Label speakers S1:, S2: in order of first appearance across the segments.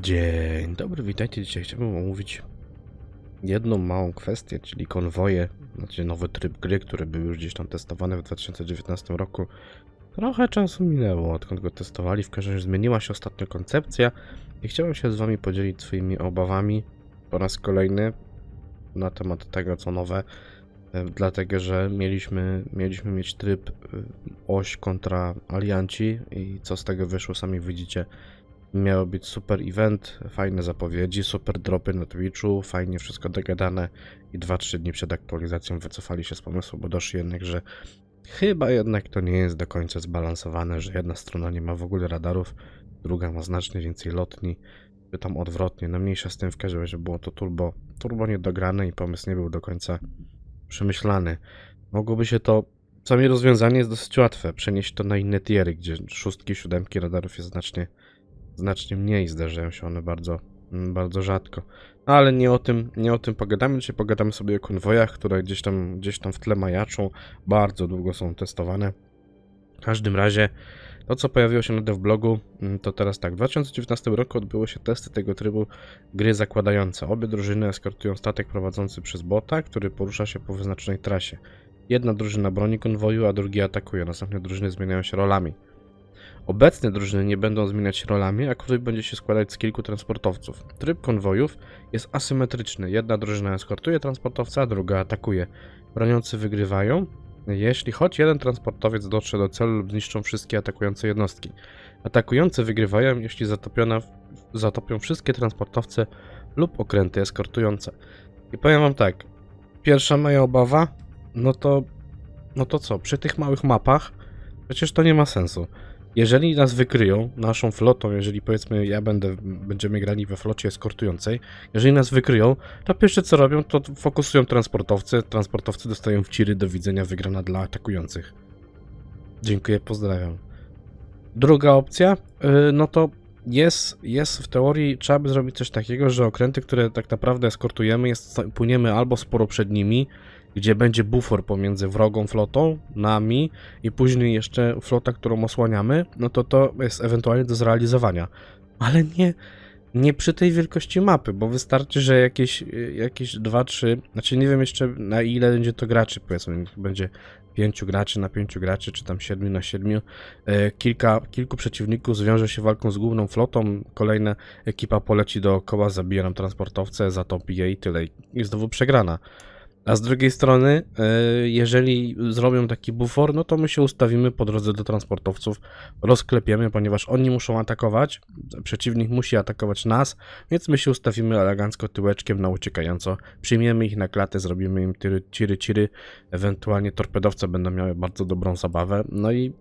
S1: Dzień dobry, witajcie. Dzisiaj chciałbym omówić jedną małą kwestię, czyli konwoje, znaczy nowy tryb gry, który był już gdzieś tam testowany w 2019 roku. Trochę czasu minęło, odkąd go testowali, w każdym razie zmieniła się ostatnio koncepcja i chciałem się z wami podzielić swoimi obawami po raz kolejny na temat tego, co nowe, e, dlatego, że mieliśmy, mieliśmy mieć tryb e, oś kontra alianci i co z tego wyszło, sami widzicie. Miało być super event, fajne zapowiedzi, super dropy na Twitchu, fajnie wszystko dogadane i 2-3 dni przed aktualizacją wycofali się z pomysłu, bo doszli jednak, że chyba jednak to nie jest do końca zbalansowane, że jedna strona nie ma w ogóle radarów, druga ma znacznie więcej lotni, czy tam odwrotnie, no mniejsza z tym w każdym razie było to turbo, turbo niedograne i pomysł nie był do końca przemyślany. Mogłoby się to, same rozwiązanie jest dosyć łatwe, przenieść to na inne tiery, gdzie szóstki, siódemki radarów jest znacznie znacznie mniej, zdarzają się one bardzo, mm, bardzo rzadko. No, ale nie o tym, nie o tym pogadamy, dzisiaj pogadamy sobie o konwojach, które gdzieś tam, gdzieś tam w tle majaczą, bardzo długo są testowane. W każdym razie, to co pojawiło się na devblogu, mm, to teraz tak, w 2019 roku odbyły się testy tego trybu gry zakładające. Obie drużyny eskortują statek prowadzący przez bota, który porusza się po wyznaczonej trasie. Jedna drużyna broni konwoju, a drugi atakuje, następnie drużyny zmieniają się rolami. Obecne drużyny nie będą zmieniać rolami, a konwój będzie się składać z kilku transportowców. Tryb konwojów jest asymetryczny. Jedna drużyna eskortuje transportowca, a druga atakuje. Broniący wygrywają, jeśli choć jeden transportowiec dotrze do celu lub zniszczą wszystkie atakujące jednostki. Atakujący wygrywają, jeśli zatopiona, zatopią wszystkie transportowce lub okręty eskortujące. I powiem wam tak, pierwsza moja obawa, no to, no to co, przy tych małych mapach, przecież to nie ma sensu. Jeżeli nas wykryją, naszą flotą, jeżeli powiedzmy ja będę, będziemy grali we flocie eskortującej, jeżeli nas wykryją, to pierwsze co robią, to fokusują transportowce, transportowcy dostają wciry do widzenia wygrana dla atakujących. Dziękuję, pozdrawiam. Druga opcja, yy, no to jest, jest w teorii, trzeba by zrobić coś takiego, że okręty, które tak naprawdę eskortujemy, jest, płyniemy albo sporo przed nimi, gdzie będzie bufor pomiędzy wrogą flotą, nami i później jeszcze flota, którą osłaniamy, no to to jest ewentualnie do zrealizowania. Ale nie, nie przy tej wielkości mapy, bo wystarczy, że jakieś, jakieś 2-3, znaczy nie wiem jeszcze na ile będzie to graczy, powiedzmy, będzie 5 graczy na 5 graczy, czy tam 7 na 7. E, kilka, kilku przeciwników zwiąże się walką z główną flotą, kolejna ekipa poleci dookoła, zabije nam transportowce, zatopi je i tyle. I znowu przegrana. A z drugiej strony, e, jeżeli zrobią taki bufor, no to my się ustawimy po drodze do transportowców, rozklepiemy, ponieważ oni muszą atakować, przeciwnik musi atakować nas, więc my się ustawimy elegancko tyłeczkiem na uciekająco, przyjmiemy ich na klatę, zrobimy im tiry, ciry, ciry, ewentualnie torpedowce będą miały bardzo dobrą zabawę, no i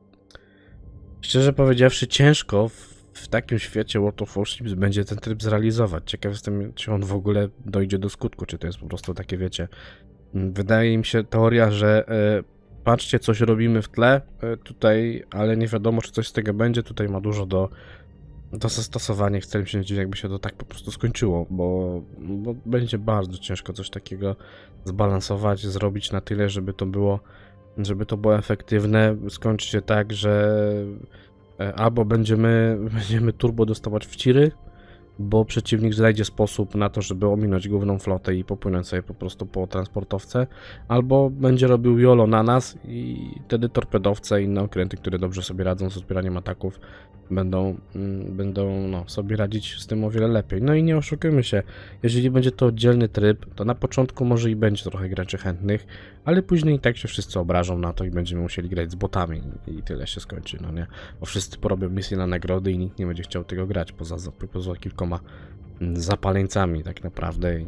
S1: szczerze powiedziawszy ciężko w, w takim świecie World of Warships będzie ten tryb zrealizować. Ciekaw jestem, czy on w ogóle dojdzie do skutku, czy to jest po prostu takie, wiecie, Wydaje mi się teoria, że e, patrzcie, coś robimy w tle e, tutaj, ale nie wiadomo, czy coś z tego będzie. Tutaj ma dużo do, zastosowania. Chcę się nadzieję, jakby się to tak po prostu skończyło, bo, bo będzie bardzo ciężko coś takiego zbalansować, zrobić na tyle, żeby to było, żeby to było efektywne. Skończy się tak, że albo będziemy, będziemy turbo dostawać w ciry, bo przeciwnik znajdzie sposób na to, żeby ominąć główną flotę i popłynąć sobie po prostu po transportowce, albo będzie robił jolo na nas i wtedy torpedowce i inne okręty, które dobrze sobie radzą z odbieraniem ataków, będą, mm, będą no, sobie radzić z tym o wiele lepiej. No i nie oszukujmy się, jeżeli będzie to oddzielny tryb, to na początku może i będzie trochę graczy chętnych, ale później i tak się wszyscy obrażą na to i będziemy musieli grać z botami i tyle się skończy, no nie? Bo wszyscy porobią misje na nagrody i nikt nie będzie chciał tego grać poza, poza kilkoma mm, zapaleńcami tak naprawdę. I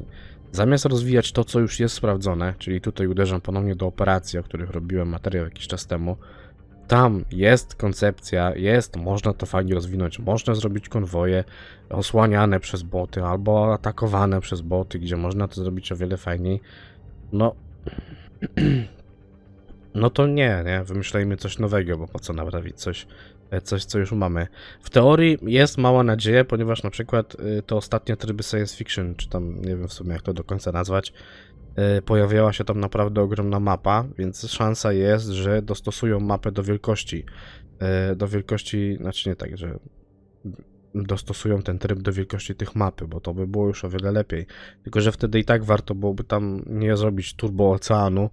S1: zamiast rozwijać to, co już jest sprawdzone, czyli tutaj uderzam ponownie do operacji, o których robiłem materiał jakiś czas temu, tam jest koncepcja, jest, można to fajnie rozwinąć, można zrobić konwoje osłaniane przez boty albo atakowane przez boty, gdzie można to zrobić o wiele fajniej. No, no to nie, nie, wymyślajmy coś nowego, bo po co naprawić coś, coś, co już mamy. W teorii jest mała nadzieja, ponieważ na przykład y, te ostatnie tryby science fiction, czy tam nie wiem w sumie jak to do końca nazwać, y, pojawiała się tam naprawdę ogromna mapa, więc szansa jest, że dostosują mapę do wielkości. Do wielkości, znaczy nie tak, że dostosują ten tryb do wielkości tych mapy, bo to by było już o wiele lepiej. Tylko, że wtedy i tak warto byłoby tam nie zrobić turbo oceanu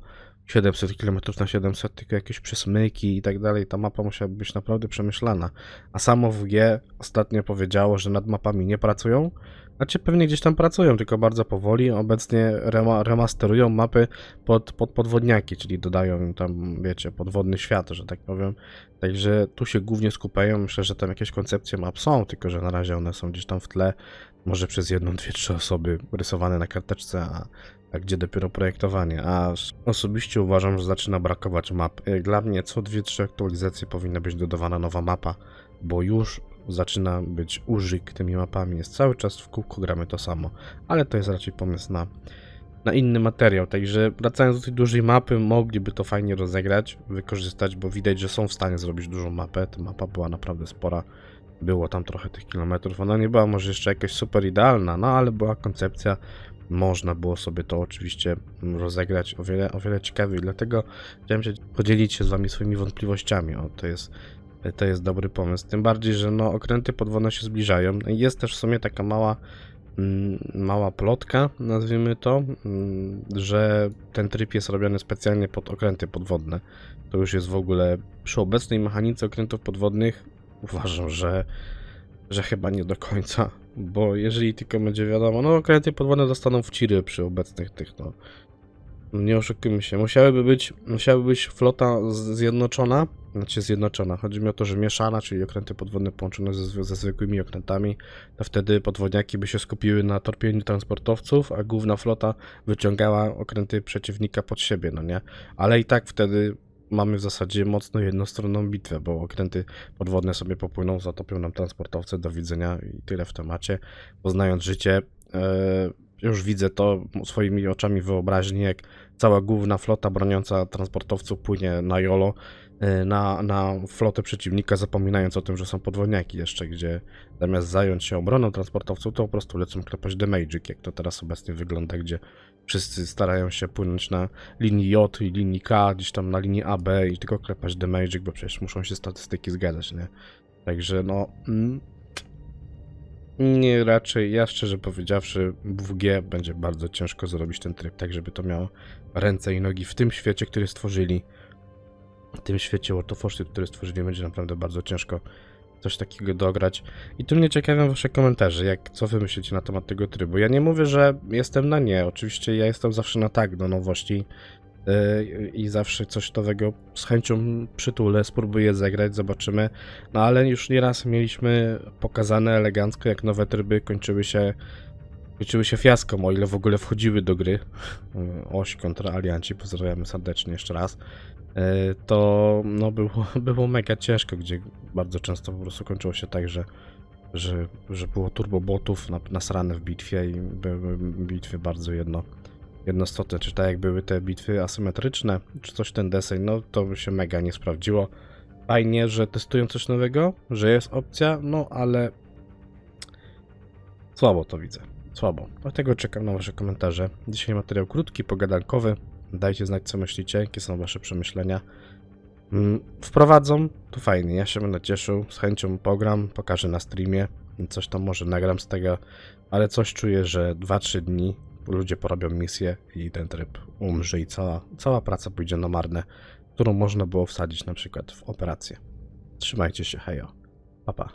S1: 700 km na 700, tylko jakieś przesmyki i tak dalej. Ta mapa musiałaby być naprawdę przemyślana. A samo WG ostatnio powiedziało, że nad mapami nie pracują. Znaczy pewnie gdzieś tam pracują, tylko bardzo powoli. Obecnie rema remasterują mapy pod, pod podwodniaki, czyli dodają im tam, wiecie, podwodny świat, że tak powiem. Także tu się głównie skupiają. Myślę, że tam jakieś koncepcje map są, tylko że na razie one są gdzieś tam w tle. Może przez jedną, dwie, trzy osoby rysowane na karteczce, a, a gdzie dopiero projektowanie. A osobiście uważam, że zaczyna brakować map. Jak dla mnie co dwie, trzy aktualizacje powinna być dodawana nowa mapa, bo już zaczyna być użyk tymi mapami. Jest cały czas w kółko gramy to samo, ale to jest raczej pomysł na, na inny materiał. Także wracając do tej dużej mapy, mogliby to fajnie rozegrać, wykorzystać, bo widać, że są w stanie zrobić dużą mapę. Ta mapa była naprawdę spora. Było tam trochę tych kilometrów. Ona nie była może jeszcze jakaś super idealna, no ale była koncepcja. Można było sobie to oczywiście rozegrać o wiele, o wiele ciekawiej. Dlatego chciałem się podzielić się z Wami swoimi wątpliwościami. O, to jest to jest dobry pomysł. Tym bardziej, że no, okręty podwodne się zbliżają. Jest też w sumie taka mała, mm, mała plotka, nazwijmy to, mm, że ten tryb jest robiony specjalnie pod okręty podwodne. To już jest w ogóle przy obecnej mechanice okrętów podwodnych uważam, że, że chyba nie do końca. Bo jeżeli tylko będzie wiadomo, no okręty podwodne dostaną w ciry przy obecnych tych, no. Nie oszukujmy się, musiałyby być, musiałaby być flota zjednoczona, znaczy zjednoczona, chodzi mi o to, że mieszana, czyli okręty podwodne połączone ze, ze zwykłymi okrętami, to wtedy podwodniaki by się skupiły na torpieniu transportowców, a główna flota wyciągała okręty przeciwnika pod siebie, no nie? Ale i tak wtedy mamy w zasadzie mocno jednostronną bitwę, bo okręty podwodne sobie popłyną, zatopią nam transportowce, do widzenia i tyle w temacie. Poznając życie, e, już widzę to swoimi oczami wyobraźni, jak cała główna flota broniąca transportowców płynie na Jolo, na, na flotę przeciwnika, zapominając o tym, że są podwodniaki jeszcze, gdzie zamiast zająć się obroną transportowców, to po prostu lecą klepać damage'ik, jak to teraz obecnie wygląda, gdzie wszyscy starają się płynąć na linii J i linii K, gdzieś tam na linii AB i tylko klepać damage'ik, bo przecież muszą się statystyki zgadzać, nie? Także no... Mm, nie, raczej, ja szczerze powiedziawszy, w WG będzie bardzo ciężko zrobić ten tryb, tak żeby to miało ręce i nogi w tym świecie, który stworzyli. Tym świecie World of który stworzyli, będzie naprawdę bardzo ciężko coś takiego dograć. I tu mnie ciekawią wasze komentarze, jak co wy myślicie na temat tego trybu. Ja nie mówię, że jestem na nie, oczywiście ja jestem zawsze na tak do nowości yy, i zawsze coś nowego z chęcią przytulę, spróbuję zagrać, zobaczymy. No ale już nieraz mieliśmy pokazane elegancko, jak nowe tryby kończyły się kończyły się fiaską, o ile w ogóle wchodziły do gry. Yy, Oś kontra alianci, pozdrawiamy serdecznie jeszcze raz. Yy, To no było, było mega ciężko, gdzie bardzo często po prostu kończyło się tak, że, że, że było turbobotów na, nasrane w bitwie i były bitwy bardzo jedno, jednostotne, czy tak jak były te bitwy asymetryczne, czy coś ten deseń, no to by się mega nie sprawdziło. Fajnie, że testują coś nowego, że jest opcja, no ale słabo to widzę. Słabo. Dlatego czekam na Wasze komentarze. Dzisiaj materiał krótki, pogadankowy. Dajcie znać, co myślicie, jakie są Wasze przemyślenia. Mm, Wprowadzą, to fajnie, ja się będę cieszył, z chęcią pogram, pokażę na streamie, coś tam może nagram z tego, ale coś czuję, że 2-3 dni ludzie porobią misję i ten tryb umrze i cała, cała praca pójdzie na marne, którą można było wsadzić na przykład w operację. Trzymajcie się, hejo. Pa, pa.